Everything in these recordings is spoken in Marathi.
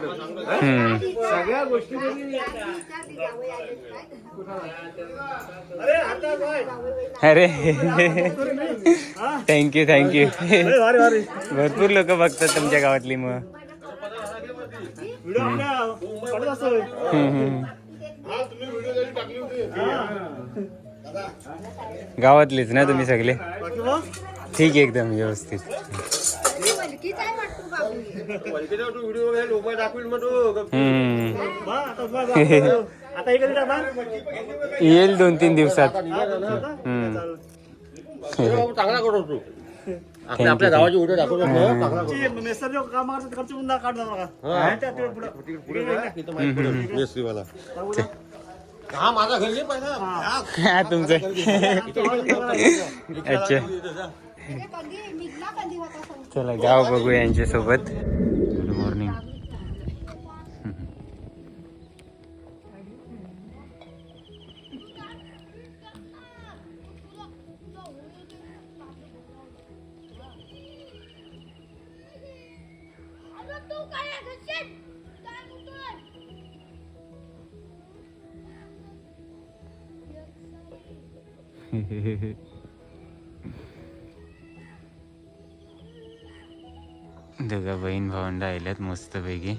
सगळ्या गोष्टी अरे थँक्यू थँक्यू भरपूर लोक बघतात तुमच्या गावातली मग. गावातलीच ना तुम्ही सगळे? ठीक आहे एकदम व्यवस्थित. आता हे येईल दोन तीन दिवसात. हम्म. चांगला करतो आपल्या आपल्या गावाची व्हिडिओ दाखवतो. हा माझा घरी पहिला. हा. तुमचं. अच्छा. चला गाव बघू यांच्या सोबत मस्तपैकी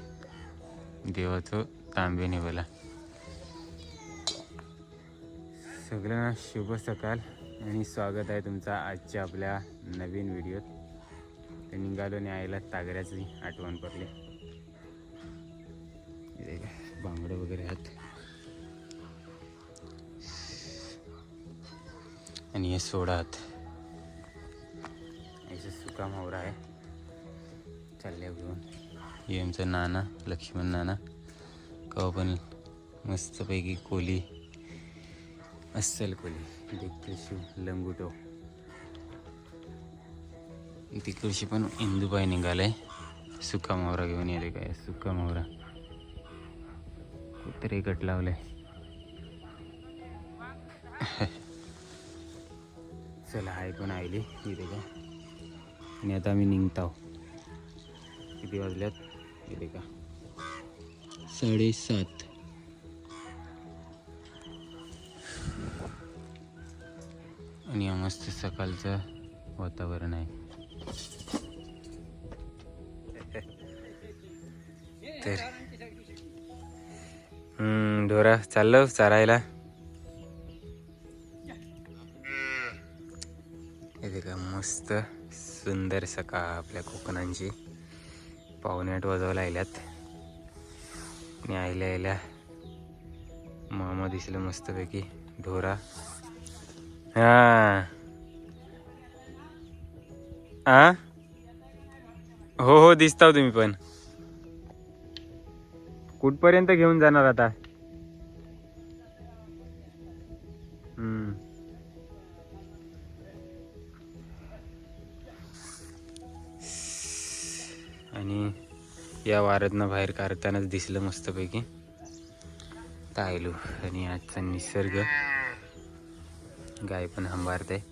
देवाचं तांबे निवला सगळ्यांना शुभ सकाळ आणि स्वागत आहे तुमचा आजच्या आपल्या नवीन व्हिडिओत. तर निघालो आणि आईला तागऱ्याची आठवण पडली. इथे बांगडं वगैरे आहेत. आणि हे सोडात याचं सुका मावरा आहे. चालल्या घेऊन. हे आमचं नाना लक्ष्मण नाना कवा पण मस्तपैकी कोली अस्सल कोली देखील लंगुटो तिकडशी पण इंदूबाई निघालाय सुका मावरा घेऊन येते काय सुका मावरा कुत्रे कट लावलाय चला हाय पण आयली इथे का आणि आता आम्ही निघताव किती वाजल्यात का? साडेसात. आणि मस्त सकाळचं वातावरण आहे. तर ढोरा चाललो चारायला. का मस्त सुंदर सकाळ आपल्या कोकणांची. पावणे आठ वाजवायला आल्यात आणि आयल्या आयल्या मामा दिसलं मस्तपैकी. ढोरा. हा. आ? हो हो दिसताव तुम्ही पण. कुठपर्यंत घेऊन जाणार आता? आणि या वाऱ्यातनं बाहेर काढतानाच दिसलं मस्तपैकी. तायलो आणि आजचा निसर्ग. गाय पण हंबारते.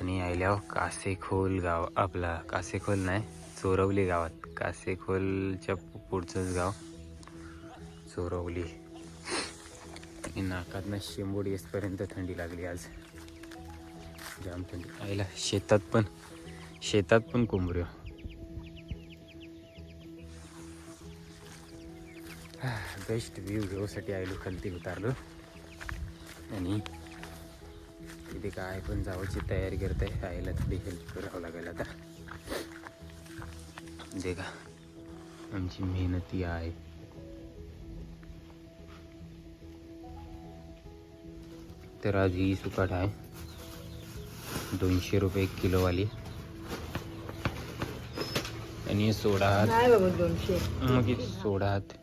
आणि आयल्यावर कासेखोल गाव आपला. कासेखोल नाही चोरवली गावात. कासेखोलच्या पुढचंच गाव. चोरवली. नाकातनं शेंबूड येसपर्यंत थंडी लागली आज. जाम थंडी. आईला शेतात पण शेतात पण कोंबऱ्यो. बेस्ट व्ह्यू घेऊसाठी आयलो खालती उतारलो. आणि तिथे काय पण जावायची तयारी करत आहे आईला थोडी हेल्प करावं लागेल आता. दे का आमची मेहनती आहे. तर आज ही सुकाट आहे. दोनशे रुपये किलोवाली. आणि सोडा दोनशे. मग सोडा हात.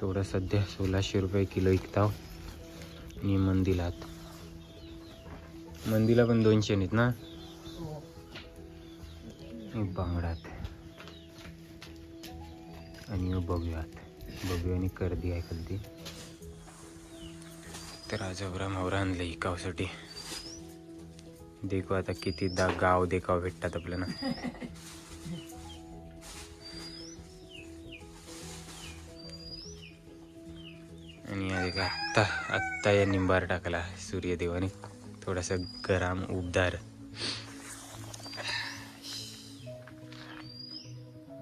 सोडा सध्या सोळाशे रुपये किलो विकताव आणि मंदिलात मंदिला पण दोनशे नाहीत ना? बांगडात आणि बघूयात. बघूया आणि कर्दी आहे कधी तर आज अवरा मावरा आणलं इकावसाठी. देखू आता किती दा गाव देखाव भेटतात आपल्याला. आणि आत्ता आत्ता या निंबार टाकला सूर्यदेवाने. थोडासा गरम उबदार.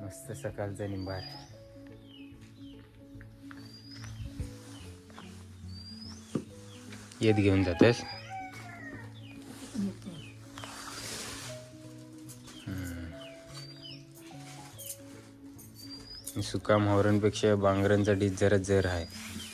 मस्त सकाळचा निंबार. येत घेऊन जातस सुका मोहरांपेक्षा बांगरांचा डीज जरा जर आहे.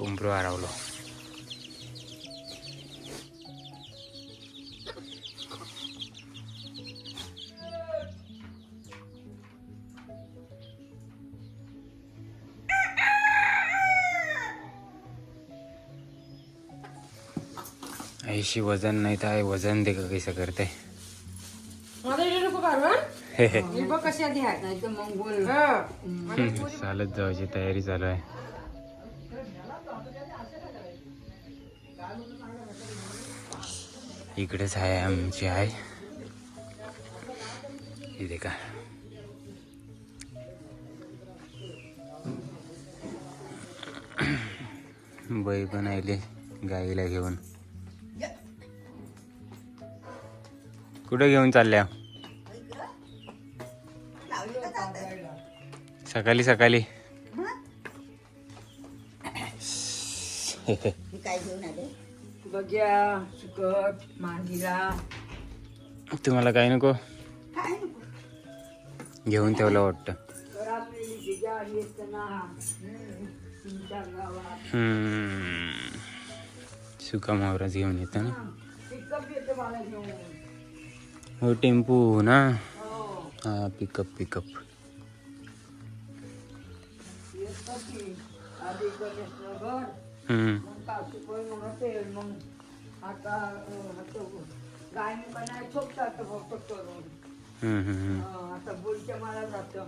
कुंभरो हरवलो ऐशी वजन नाही तर आहे वजन दे का कैसे करते? हे? चालत जायची तयारी चालू आहे. इकडेच आहे आमची आहे इथे का बाई पण आले गाईला घेऊन. कुठं घेऊन चालल्या? सकाळी सकाळी. बघ्या सुकट मांडीला. तुम्हाला काय नको? घेऊन ठेवलं वाटतं. सुका मावराच घेऊन येतं ना? हो टेम्पो ना? हो. हा पिकअप पिकअप आधी मग काशीपण म्हणते मग आता गायने बनाय छोपतात फक्त करून हम्म, हम्म, अं, आता बोलच्या मला जातं.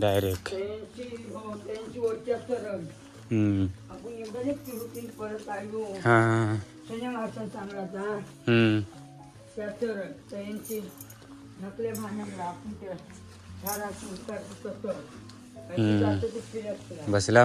डायरेक्ट त्यांची त्यांची सरळ हम्म. आपण एकटी होती परत आलो. त्याच्या मागचा चांगलाचा हम्म. त्या सरळ त्यांची ढकले भांडणला आपण त्या झाडाची ते फिरत फिरत. बसला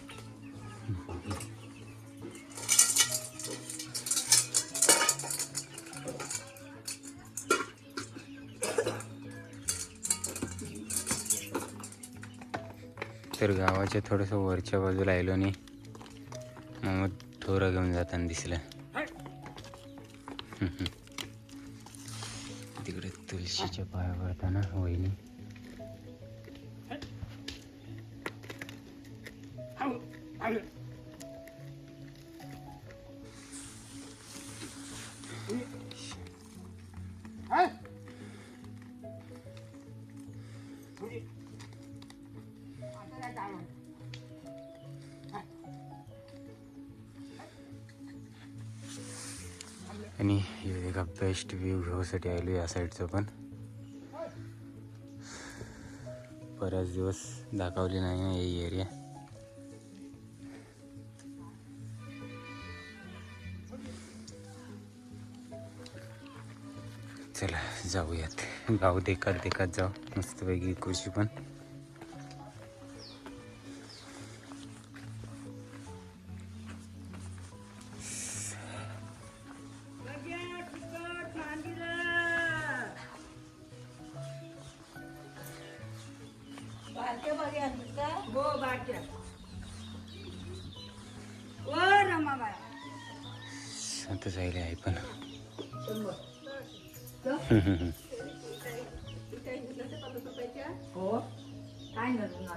तर गावाच्या थोडंसं वरच्या बाजूला आलो आणि मग थोरं घेऊन जाताना दिसलं. तिकडे तुळशीच्या पाया पडताना वहिनी. आणि एका बेस्ट व्ह्यू घेऊसाठी आलो या साईडचं पण. बऱ्याच दिवस दाखवली नाही ना ही एरिया चला जाऊयात. गाव देखत देखत जाऊ. मस्तपैकी कृषी पण. काय नवीन?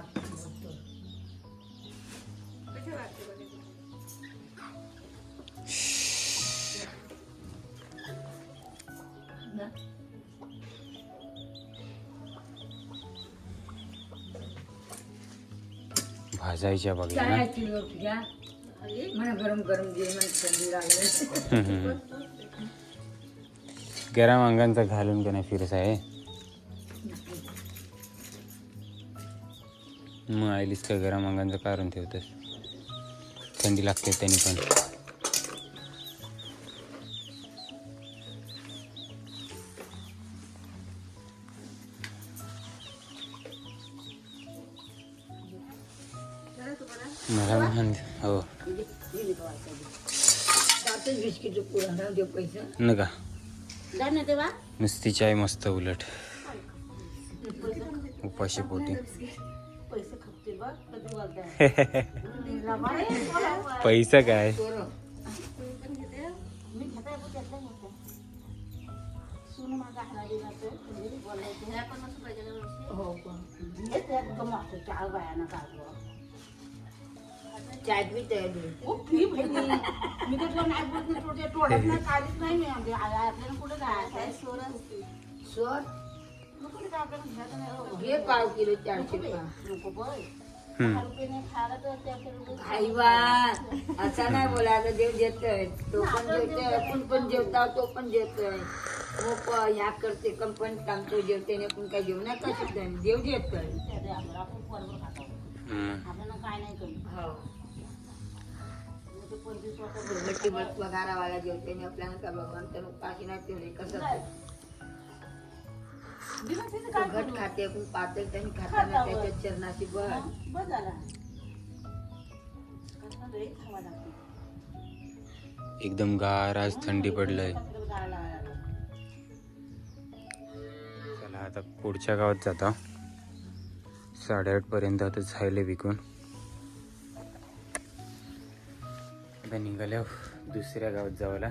भाजायच्या काय बघा तुझ्या मला गरम गरम दे मला थंडी लागली. गरम अंगांचा घालून का नाही फिरस आहे मग आईलीस का गरम अंगांचं कारण ठेवतस? थंडी लागते त्यांनी पण. मला म्हण हो. नका. नुसती चाय मस्त उलट. उपाशी पोटी. पैसे बघ काय पोरं मी घेताय बघ त्यातला घेताय सून माझा हलाली जातो म्हणजे बोलायचं ह्या पण असं पाहिजे ना मावशी? हो पण येते एकदम असं चार बायानं काढलं चाय बी तयार फी. मी तर तुला नाही बोलत नाही, थोडं तोडत नाही, काढीत नाही मी. आ- आपल्याला कुठं जायचं आहे? सोर असते. सर हो. पाव किलो चारशे नको रुपये असा नाही बोलायचं देव देतोय. तो पण जेवतोय आपण पण जेवता तो पण जेवतोय हो प ह्या करते कंपनीत काम तो जेवते नाही पण काय जेवण नाही कसं नाही. देव देतोय. त्या द्या आम्हाला, आपण बरोबर खातो. हम्म. आपल्याला काय नाही कमी हो. मग ते पंचवीस वर्ष बट्टी बट पगारावाला जेवते नाही आपल्याला का भगवान तर पाठी नाही ठेवले कसं? दिलं घट? खाते आपण पातळ त्यांनी खाताना त्याच्या चरणाची बळ. मग बस झाला. कसं लई खावा लागते. एकदम गार आज थंडी पडलंय. कसलं गाळा लावायला. चला आता पुढच्या गावात जाता. साडेआठ पर्यंत आता झाले विकून. आता निघाल्या दुसऱ्या गावात जावाला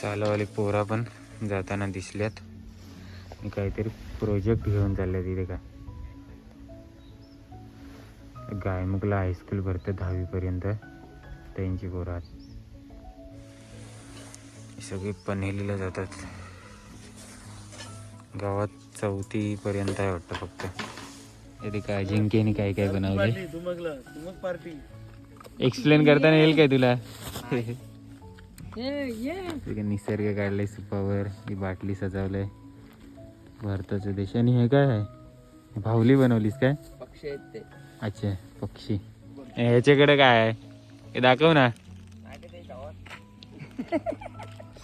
सालावाले पोरा पण जाताना दिसल्यात. काहीतरी प्रोजेक्ट घेऊन चालले तिथे काय गायमुखला हायस्कूल भरतं दहावीपर्यंत त्यांची पोरं आहेत. सगळे पन्हेलीला जातात. गावात चौथी पर्यंत आहे वाटतं फक्त. इथे काय अजिंक्यने काय काय बनवले? एक्सप्लेन करताना येईल काय तुला? निसर्ग काढलाय सुपावर ही बाटली सजवलंय. भारताचा देश आणि हे काय आहे? भावली बनवलीस काय? पक्षी आहेत ते. अच्छा पक्षी. ह्याच्याकडे काय आहे? हे दाखव ना.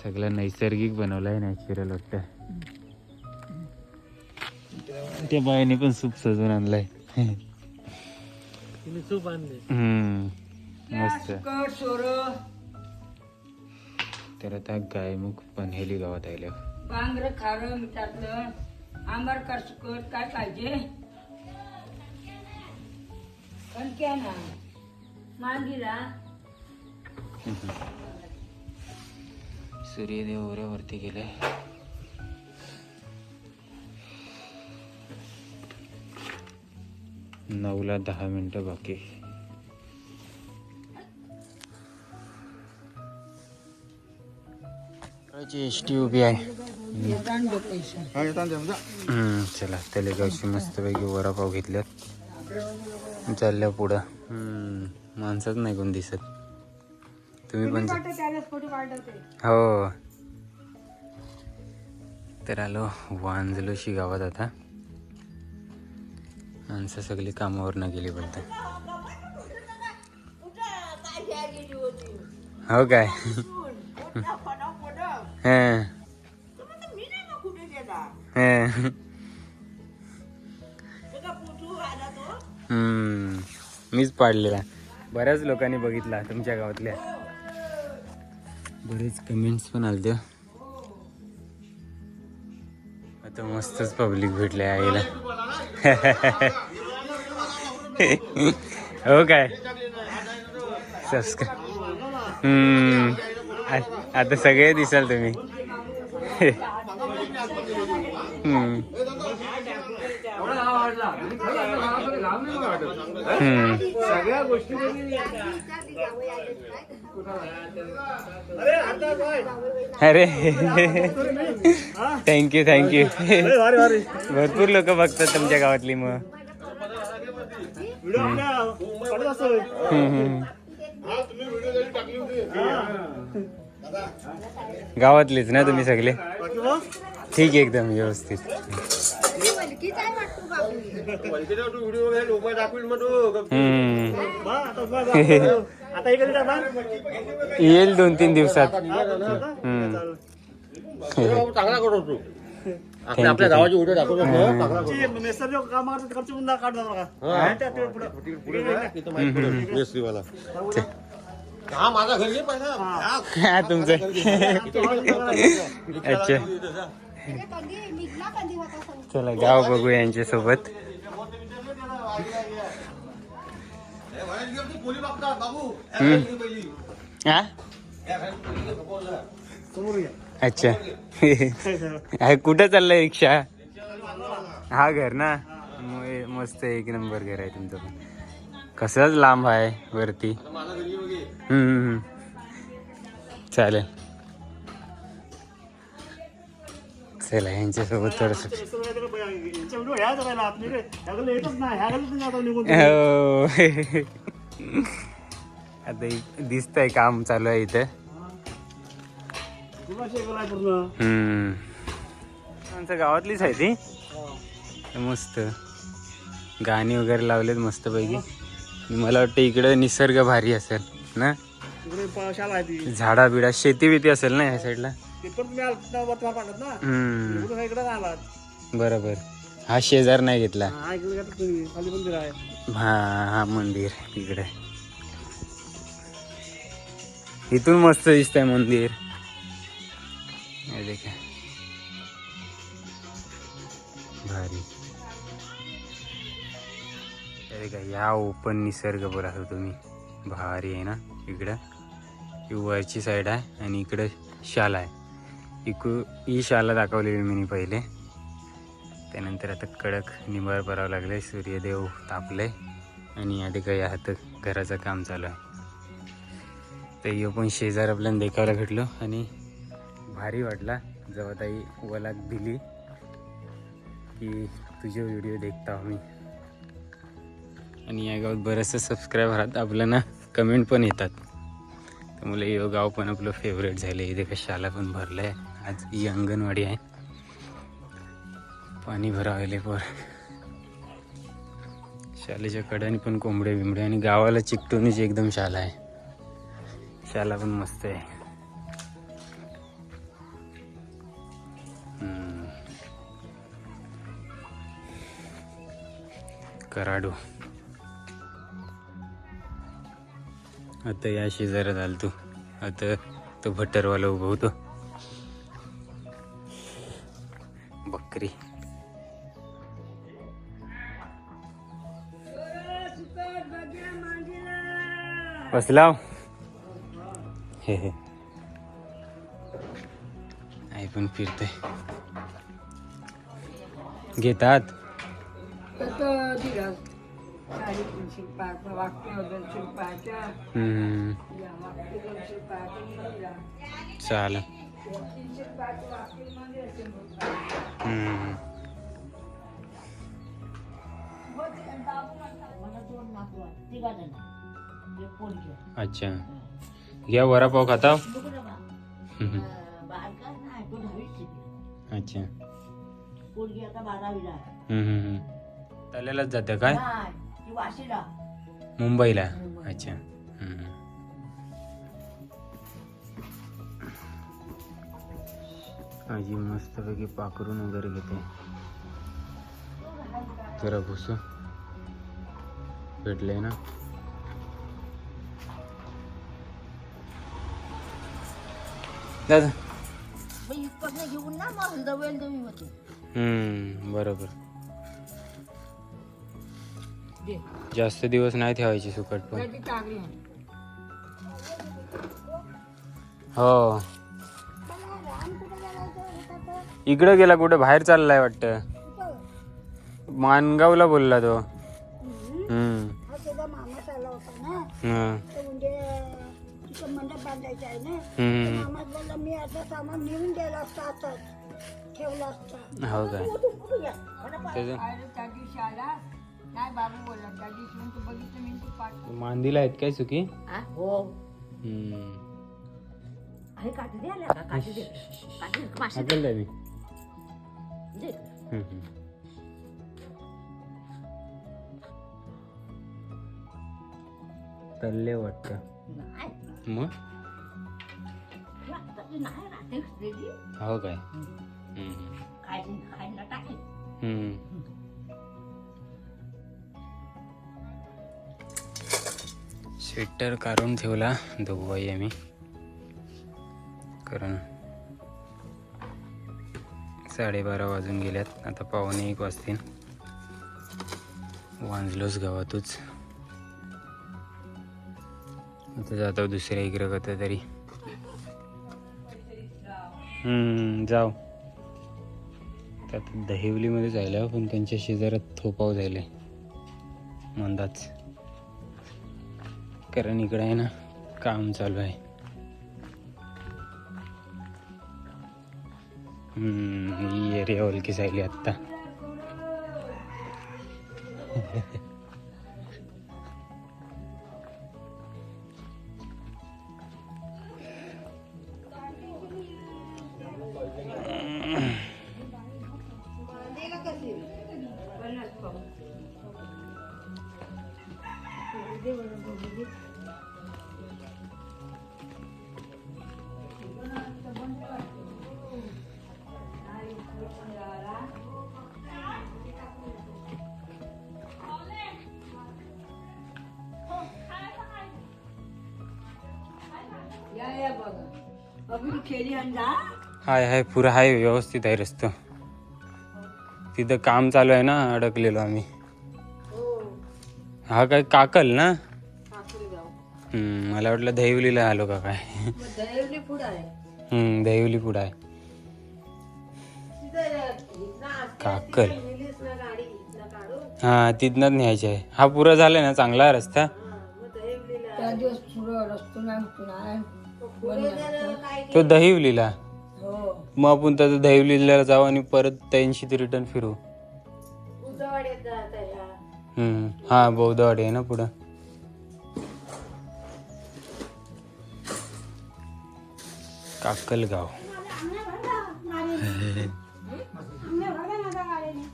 सगळं नैसर्गिक बनवलंय नॅचरल वाटतं त्या बाईने पण सूप सजवून आणलंय. सूप आणले. मस्त. तर आता गायमुख पनहेली गावात आले बांगर खारं मिठातलं. आंबार कर सुकट काय पाहिजे? कणक्या ना मांगीला सूर्यदेव ओऱ्यावरती गेले. नऊला दहा मिनिटं बाकी. एस टी उभी आहे. हम्म, चला त्याला गावची मस्तपैकी वडापाव घेतल्यात चालल्या पुढं हम्म, माणसंच नाही कोण दिसत तुम्ही पण जा- हो तर आलो वांजलोशी गावात आता माणसं सगळी कामावर गेली बोलतात हो काय हं. मीच पाडलेला. बऱ्याच लोकांनी बघितला तुमच्या गावातल्या. बरेच कमेंट्स पण आलते. आता मस्तच पब्लिक भेटले आईला. हो काय? सबस्क्राईब हम्म. आता सगळे दिसाल तुम्ही. सगळ्या गोष्टी अरे थँक्यू थँक्यू भरपूर लोक बघतात तुमच्या गावातली मग. गावातलेच गावातलीच ना तुम्ही सगळे? ठीक आहे एकदम व्यवस्थित. येईल दोन तीन दिवसात. चांगला करतो तू आपल्या गावाची व्हिडिओ दाखवतो. हा. माझा घर तुमचं. अच्छा. चला गाव बघू यांच्या सोबत अच्छा. कुठं चाललाय रिक्षा? हा घर ना? मस्त एक नंबर घर आहे तुमचं पण. कसंच लांब आहे वरती. हम्म. चालेल. निघून हो. आता इ- दिसतंय काम चालू आहे इथं. हे हम्म. आमच्या गावातलीच आहे ती. मस्त. गाणी वगैरे लावलेत मस्त पैकी मला वाटतं इकडं निसर्ग भारी असेल ना? झाडा बिडा शेती बिती असेल ना ह्या साईडला इकडे बरोबर. हा शेजार नाही घेतला. हा इकडे हा हा मंदिर तिकडे इथून मस्त दिसतंय मंदिर. देखा. भारी. हे देखा या ओपन निसर्ग बघा तुम्ही. भारी आहे ना? इकडं. ही वरची साईड आहे आणि इकडं शाला आहे. इकू ही शाला दाखवलेली मी पहिले. त्यानंतर आता कडक निभार भरावं लागले सूर्यदेव तापले आणि आधी काही हात घराचं काम चालू आहे. तर यो पण शेजार आपल्याला देखायला भेटलो आणि भारी वाटला. जेव्हा ताई वलात दिली की तुझे व्हिडिओ देखता मी आणि या गावात बरेचसे सबस्क्रायबर आहेत आपल्याला कमेंट पण येतात. त्यामुळे हे गाव पण आपलं फेवरेट झालं इथे शाला पण भरलं आहे आज ही अंगणवाडी आहे. पाणी भरावेले पर. शालेच्या कड्याने पण कोंबडे बिंबडे आणि गावाला चिकटूनच एकदम शाला आहे. शाला पण मस्त आहे. कराडू. आता या शेजारात आल तू. आता तो भट्टरवाला उभं होतो. बकरी. बसलाव. हे हे. आई पण फिरते घेतात? वाक्य हम्म, वाक्य चालेल तीन शिल्पाचं वाक्यमध्ये असेल हम्म. अच्छा घ्या वडापाव खाता हम्म, अच्छा पोरगी आता बारावीला आहे. हम्म, हम्म, हम्म. चालेलच जाते काय नाही, वाशीला मुंबईला? अच्छा. हम्म. आजी मस्तपैकी पाखरून वगैरे घेते. जरा भुसू भेटले ना? दादा. मग इथपासून घेऊन ना मग जवळ देवी होते हम्म बरोबर. जास्त दिवस नाही ठेवायची सुकट पण. हो. इकडं गेला कुठं? बाहेर चाललाय वाटतं. मानगावला बोलला तो. हम्म. हा तुझा हं. हो काय बाबू बोलला त्या दिवशी बघितलं मी तू पाठ मांदीला आहेत काय चुकी हो. हम्म. आहे काठी दे आल्या का? काठी दे. काठी माशी हाकल द्या मी दे. हम्म, हम्म. तल्ले वाटतं. नाही. मग? लागतं की नाही राहते वेगळी हो काय? हम्म, खायला हम्म. फिल्टर काढून ठेवला. दोघंही आम्ही. कारण साडेबारा वाजून गेल्यात. आता पावणे एक वाजतील. वांजलोच गावातच. आता जातो दुसऱ्या इकडं कत तरी. जाऊ. त्यात दहिवलीमध्ये जायला पण त्यांच्या शेजारात थोपाव झाले. मंदाच. कारण इकडं आहे ना काम चालू आहे. ही एरिया ओळखी झाली आत्ता. हाय हाय पुरा हाय व्यवस्थित आहे रस्ता. तिथं काम चालू आहे ना अडकलेलो आम्ही. हा. काय काकल ना? हम्म, मला वाटलं दहिवलीला आलो का काय? दहिवली पुढं आहे. हम्म, दहिवली पुढं आहे. काकल. हा तिथनच न्यायचे आहे. हा पुरा झालाय ना चांगला रस्ता? त्या दिवस पुढं रस्तो नाही. तो दहिवलीला. हो. मग आपण त्याचं दहिवलीला जाऊ आणि परत त्यांशी ते रिटर्न फिरू. हम्म, हा बौद्धवाडी आहे ना पुढं. काकलगाव.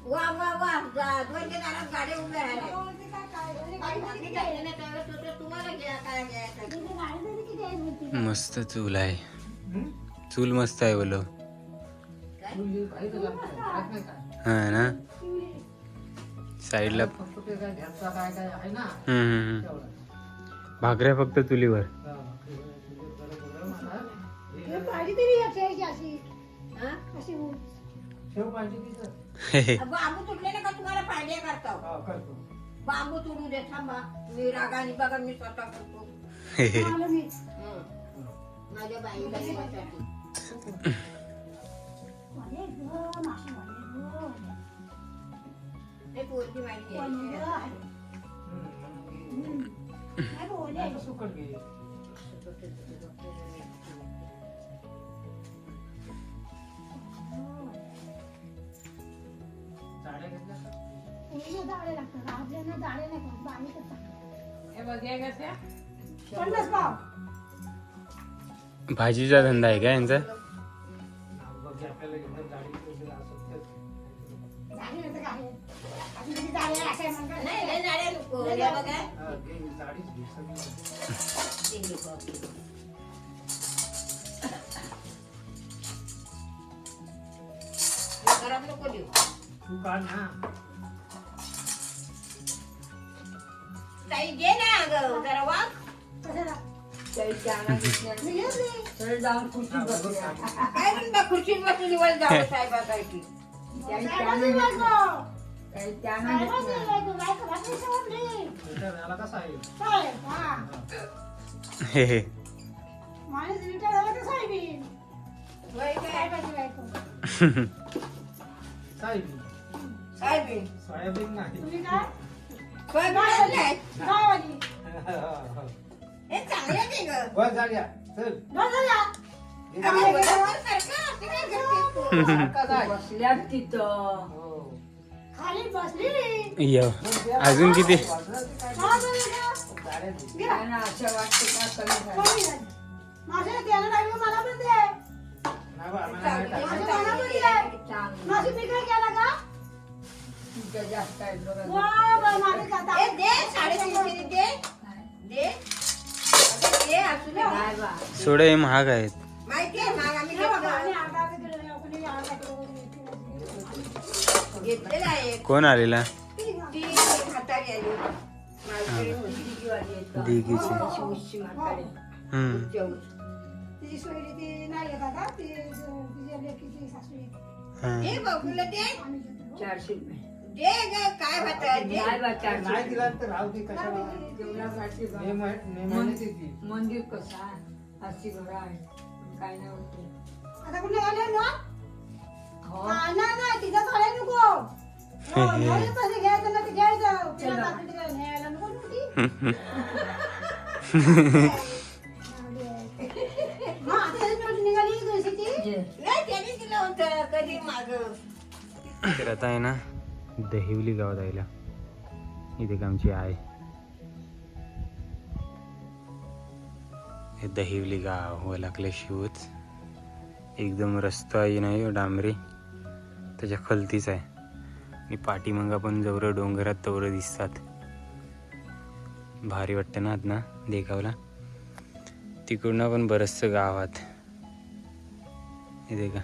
वा वा वा. जा- द्वैत दारात गाड्या उभ्या राहिल्या तुम्हाला घ्या काय घ्यायचं? मस्त चूल आहे. चूल मस्त आहे बोलो. हा ना? साईडला. भाकऱ्या फक्त चुलीवर. हे बांबू तुटले ना का? तुम्हाला पाहिजे करतो. बांबू तुडू दे थांबा. मी रागाने बघा मी स्वतः करतो. हं. माझ्या बाईला ग. ते पोरगी माहिती जाळे लागतात. आपल्याला जाळे नाही. बारीकच टाकतात. पन्नास पाव भाजीचा धंदा आहे का यांचा? तू का ना. का साहेबी? होय काय साहेबाची बायको. सोयाबीन सोयाबीन नाही तुम्ही हे चांगलं आहे की गं? बस झाल्या चल बस झाल्या. अगं, बरोबर सारखं असं काय करते? बसल्यात तिथं हो. खाली बसली य अजून किती हा, बरं का? काय ना, असं वाटतं का कमी झालं. कमी झाली. माझ्या त्याला लागलं मला पण दे नाही बा, आम्हाला नाही टाकायचं. माझ्या मला पण दे चांगलं. माझी काय केलं का तुमचं जास्त आहे बघा. वा, वा, माझं जाता. ए, दे, साडेतीनशे दे. दे. सोडा हे महाग आहेत. हे कोणी आलेला. हम्म. हा. दे आम्ही देतो. चारशे रुपये. दे ग काय दे. नाही बा चारशे नाही दिला तर राहू दे कशाला? जेवणासाठी बा. मे मह- मे महिन्यात येते. मंदिर कसं आहे? अशी घर आहे काय नाही होते आता कुठे आले ना हो. नाही नाही तिच्या झाले नको. हो, पैसे घ्यायचं ना ते घ्यायचं. तिला बाकी तिला न्यायला नको ना ती. आता ह्याची नोट निघाली दोनशेची. नाही त्याने दिलं होतं कधी माग. तर आता आहे ना? दहिवली गावात आयला. इथे आमची आहे हे दहिवली गाव व लागले शिवच एकदम रस्ताही आहे नाही हो डांबरी. त्याच्या खलतीच आहे. आणि पाठीमागं पण जवळ डोंगरात तवरं दिसतात. भारी वाटतं ना आत ना देखावला. तिकडनं पण बरंचसं गाव आहात हे का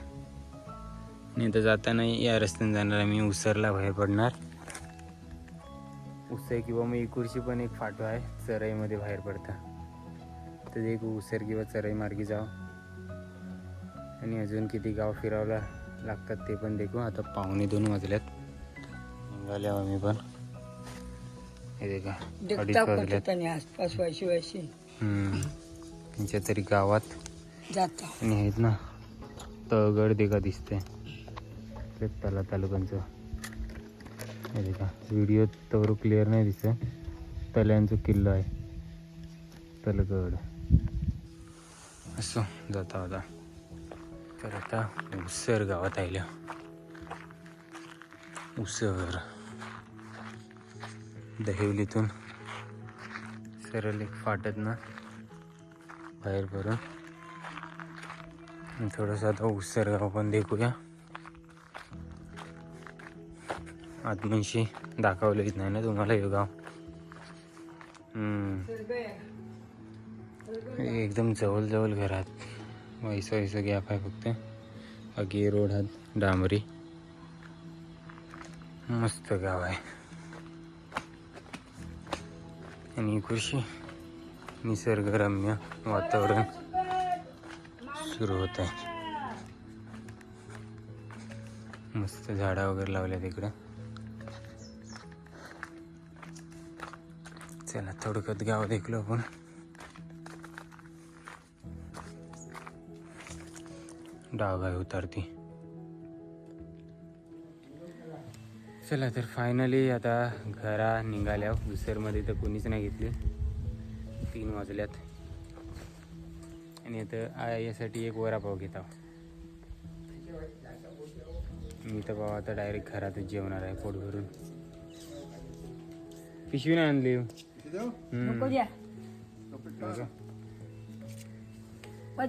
आणि आता जाताना या रस्त्याने जाणार आम्ही उसरला बाहेर पडणार. उसर किंवा मग इकुरची पण एक फाटो आहे चराईमध्ये बाहेर पडता. तर एक उसर किंवा चराई मार्गी जाऊ आणि अजून किती गाव फिरावला लागतात ते पण देखू. आता पावणे दोन वाजल्यात. निघाले आम्ही पण. हे देखा आसपास वाशी वाशी. हम्म. त्यांच्या तरी गावात. जाता. आणि आहेत ना तळगड देखा दिसते ते तला तालुक्यांचं. हे का व्हिडिओ तर क्लिअर नाही दिसत. तल्यांचं किल्ला आहे. तलगड. असो जाता होता तर आता उसर गावात आल्या उसर. दहिवलीतून सरळ एक फाटत ना बाहेर पडून. थोडंसं आता उसर गाव पण देखूया. आत्मनशी दाखवलंच नाही ना तुम्हाला हे गाव? एकदम जवळ जवळ घरात. वैसा वैसा गॅप आहे फक्त. बाकी रोड हा डांबरी. मस्त गाव आहे. आणि कृषी निसर्गरम्य वातावरण सुरू होत आहे. मस्त झाडं वगैरे लावल्या तिकडं चला थोडक्यात गाव देखलो आपण. डागाय उतारती. चला तर फायनली आता घरा निघाल्या. उसरमध्ये तर कोणीच नाही घेतली. तीन वाजल्यात. आणि आता आ- यासाठी एक वरापाव घेत आहो मी तर बाबा आता डायरेक्ट घरातच जेवणार आहे पोट भरून पिशवी नाही आणली. हम्म. नको द्या हो का? पण